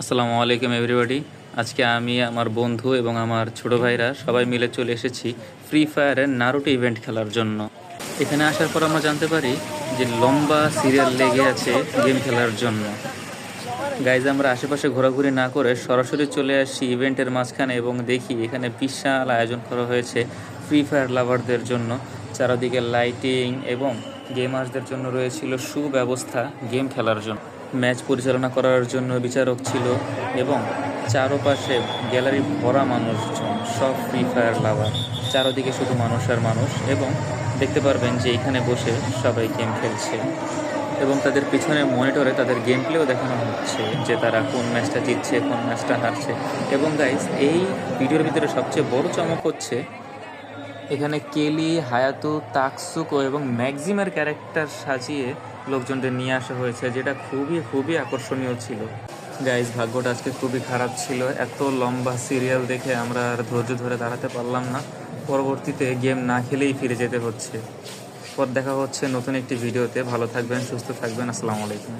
আসসালামু আলাইকুম এভরিবডি আজকে আমি, আমার বন্ধু এবং আমার ছোট ভাইরা সবাই মিলে চলে এসেছি ফ্রি ফায়ারের নারুটো ইভেন্ট খেলার জন্য। এখানে আসার পর আমরা জানতে পারি যে লম্বা সিরিয়াল লেগে আছে গেম খেলার জন্য। গাইজ আমরা আশেপাশে ঘোরাঘুরি না করে সরাসরি চলে আসি ইভেন্টের মাঝখানে এবং দেখি এখানে বিশাল আয়োজন করা হয়েছে ফ্রি ফায়ার লাভারদের জন্য। চারদিকে লাইটিং এবং গেমার্সদের জন্য রয়েছিল সুব্যবস্থা গেম খেলার জন্য। ম্যাচ পরিচালনা করার জন্য বিচারক ছিল এবং চারপাশে গ্যালারি ভরা মানুষজন, সব ফ্রি ফায়ার লাভার চারদিকে শুধু মানুষ আর মানুষ এবং দেখতে পারবেন যে এখানে বসে সবাই গেম খেলছে এবং তাদের পিছনে মনিটরে তাদের গেম প্লেও দেখানো হচ্ছে যে তারা কোন ম্যাচটা জিতছে, কোন ম্যাচটা হারছে। এবং গাইস এই ভিডিওর ভিতরে সবচেয়ে বড় চমক হচ্ছে এখানে কেলি, হায়াতু, তাকসুকো এবং ম্যাক্সিমের ক্যারেক্টার সাজিয়ে লোকজনদের নিয়ে আসা হয়েছে, যেটা খুবই খুবই আকর্ষণীয় ছিল। গাইজ ভাগ্যটা আজকে খুবই খারাপ ছিল। এত লম্বা সিরিয়াল দেখে আমরা আর ধৈর্য ধরে দাঁড়াতে পারলাম না। পরবর্তীতে গেম না খেলেই ফিরে যেতে হচ্ছে। পর দেখা হচ্ছে নতুন একটি ভিডিওতে ভালো থাকবেন, সুস্থ থাকবেন। আসসালামু আলাইকুম।